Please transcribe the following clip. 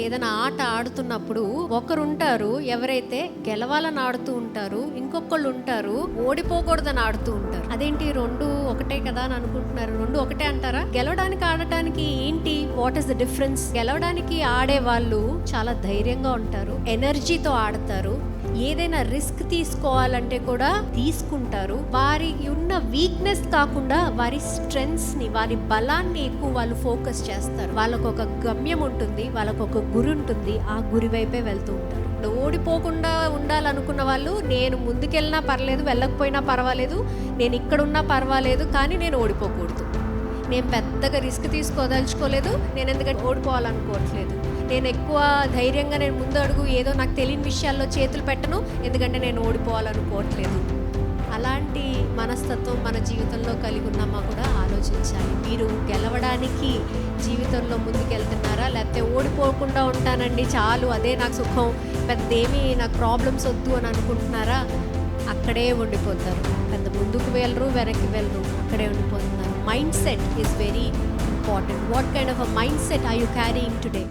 ఏదైనా ఆట ఆడుతున్నప్పుడు ఒకరుంటారు ఎవరైతే గెలవాలని ఆడుతూ ఉంటారు ఇంకొకళ్ళు ఉంటారు ఓడిపోకూడదని ఆడుతూ ఉంటారు. అదేంటి? రెండు ఒకటే కదా అని అనుకుంటున్నారు. రెండు ఒకటే అంటారా? గెలవడానికి ఆడటానికి ఏంటి? వాట్ ఇస్ ద డిఫరెన్స్ గెలవడానికి ఆడే వాళ్ళు చాలా ధైర్యంగా ఉంటారు ఎనర్జీతో ఆడతారు. ఏదైనా రిస్క్ తీసుకోవాలంటే కూడా తీసుకుంటారు. వారి ఉన్న వీక్నెస్ కాకుండా వారి స్ట్రెంగ్స్ని వారి బలాన్ని ఎక్కువ వాళ్ళు ఫోకస్ చేస్తారు. వాళ్ళకు ఒక గమ్యం ఉంటుంది వాళ్ళకు ఒక గురి ఉంటుంది ఆ గురి వైపే వెళ్తూ ఉంటారు. ఓడిపోకుండా ఉండాలనుకున్న వాళ్ళు నేను ముందుకెళ్ళినా పర్లేదు వెళ్ళకపోయినా పర్వాలేదు నేను ఇక్కడ ఉన్నా పర్వాలేదు కానీ నేను ఓడిపోకూడదు. నేను పెద్దగా రిస్క్ తీసుకోదలుచుకోలేదు నేను ఎందుకంటే ఓడిపోవాలనుకోవట్లేదు. నేను ఎక్కువ ధైర్యంగా నేను ముందు అడుగు ఏదో నాకు తెలియని విషయాల్లో చేతులు పెట్టను ఎందుకంటే నేను ఓడిపోవాలనుకోవట్లేదు. అలాంటి మనస్తత్వం మన జీవితంలో కలిగి ఉన్నామా కూడా ఆలోచించాలి. మీరు గెలవడానికి జీవితంలో ముందుకెళ్తున్నారా? లేకపోతే ఓడిపోకుండా ఉంటానండి చాలు అదే నాకు సుఖం పెద్ద ఏమీ నాకు ప్రాబ్లమ్స్ వద్దు అని అనుకుంటున్నారా? అక్కడే ఉండిపోతారు. పెద్ద ముందుకు వెళ్ళరు వెనక్కి వెళ్ళరు అక్కడే ఉండిపోతున్నారు. Mind set is very important what kind of a mind set I you carrying today